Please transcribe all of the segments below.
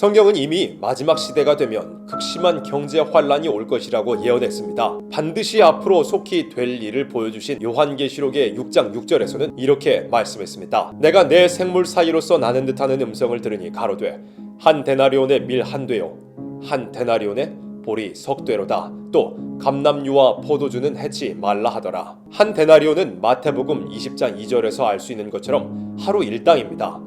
성경은 이미 마지막 시대가 되면 극심한 경제 환란이 올 것이라고 예언했습니다. 반드시 앞으로 속히 될 일을 보여주신 요한계시록의 6장 6절에서는 이렇게 말씀했습니다. 내가 내 생물 사이로서 나는 듯하는 음성을 들으니 가로되 한 데나리온의 밀 한 되요 한 데나리온의 보리 석 되로다 또 감남유와 포도주는 해치 말라 하더라. 한 데나리온은 마태복음 20장 2절에서 알 수 있는 것처럼 하루 일당입니다.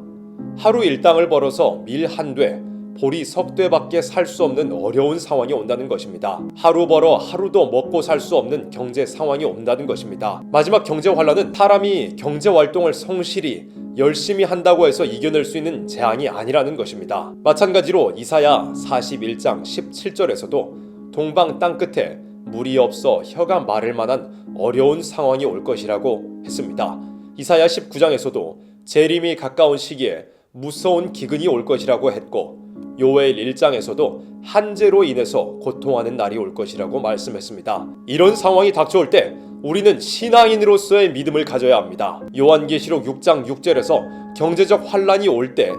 하루 일당을 벌어서 밀 한 돼, 보리 석 되밖에 살 수 없는 어려운 상황이 온다는 것입니다. 하루 벌어 하루도 먹고 살 수 없는 경제 상황이 온다는 것입니다. 마지막 경제 환란은 사람이 경제 활동을 성실히 열심히 한다고 해서 이겨낼 수 있는 재앙이 아니라는 것입니다. 마찬가지로 이사야 41장 17절에서도 동방 땅 끝에 물이 없어 혀가 마를 만한 어려운 상황이 올 것이라고 했습니다. 이사야 19장에서도 재림이 가까운 시기에 무서운 기근이 올 것이라고 했고 요엘 1장에서도 한재로 인해서 고통하는 날이 올 것이라고 말씀했습니다. 이런 상황이 닥쳐올 때 우리는 신앙인으로서의 믿음을 가져야 합니다. 요한계시록 6장 6절에서 경제적 환란이 올 때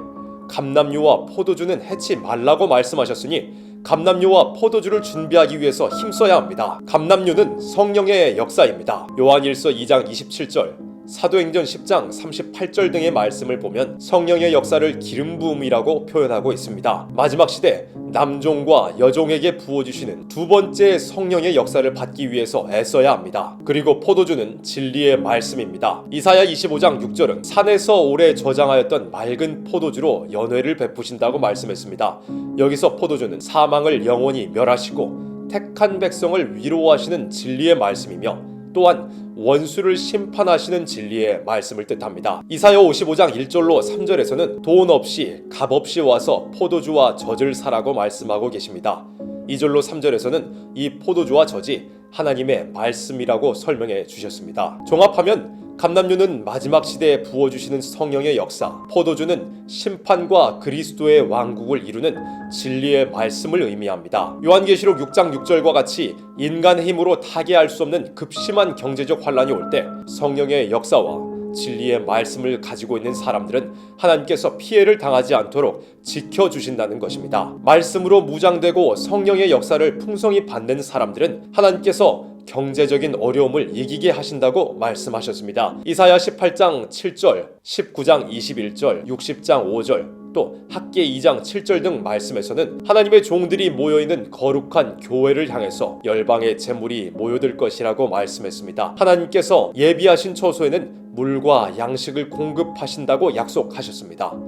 감남유와 포도주는 해치 말라고 말씀하셨으니 감남유와 포도주를 준비하기 위해서 힘써야 합니다. 감남유는 성령의 역사입니다. 요한일서 2장 27절 사도행전 10장 38절 등의 말씀을 보면 성령의 역사를 기름 부음이라고 표현하고 있습니다. 마지막 시대 남종과 여종에게 부어주시는 두 번째 성령의 역사를 받기 위해서 애써야 합니다. 그리고 포도주는 진리의 말씀입니다. 이사야 25장 6절은 산에서 오래 저장하였던 맑은 포도주로 연회를 베푸신다고 말씀했습니다. 여기서 포도주는 사망을 영원히 멸하시고 택한 백성을 위로하시는 진리의 말씀이며 또한 원수를 심판하시는 진리의 말씀을 뜻합니다. 이사야 55장 1절로 3절에서는 돈 없이 값 없이 와서 포도주와 젖을 사라고 말씀하고 계십니다. 2절로 3절에서는 이 포도주와 젖이 하나님의 말씀이라고 설명해 주셨습니다. 종합하면 감남유는 마지막 시대에 부어주시는 성령의 역사, 포도주는 심판과 그리스도의 왕국을 이루는 진리의 말씀을 의미합니다. 요한계시록 6장 6절과 같이 인간의 힘으로 타개할 수 없는 급심한 경제적 환란이 올 때 성령의 역사와 진리의 말씀을 가지고 있는 사람들은 하나님께서 피해를 당하지 않도록 지켜주신다는 것입니다. 말씀으로 무장되고 성령의 역사를 풍성히 받는 사람들은 하나님께서 경제적인 어려움을 이기게 하신다고 말씀하셨습니다. 이사야 18장 7절, 19장 21절, 60장 5절, 또 학계 2장 7절 등 말씀에서는 하나님의 종들이 모여 있는 거룩한 교회를 향해서 열방의 재물이 모여들 것이라고 말씀했습니다. 하나님께서 예비하신 처소에는 물과 양식을 공급하신다고 약속하셨습니다.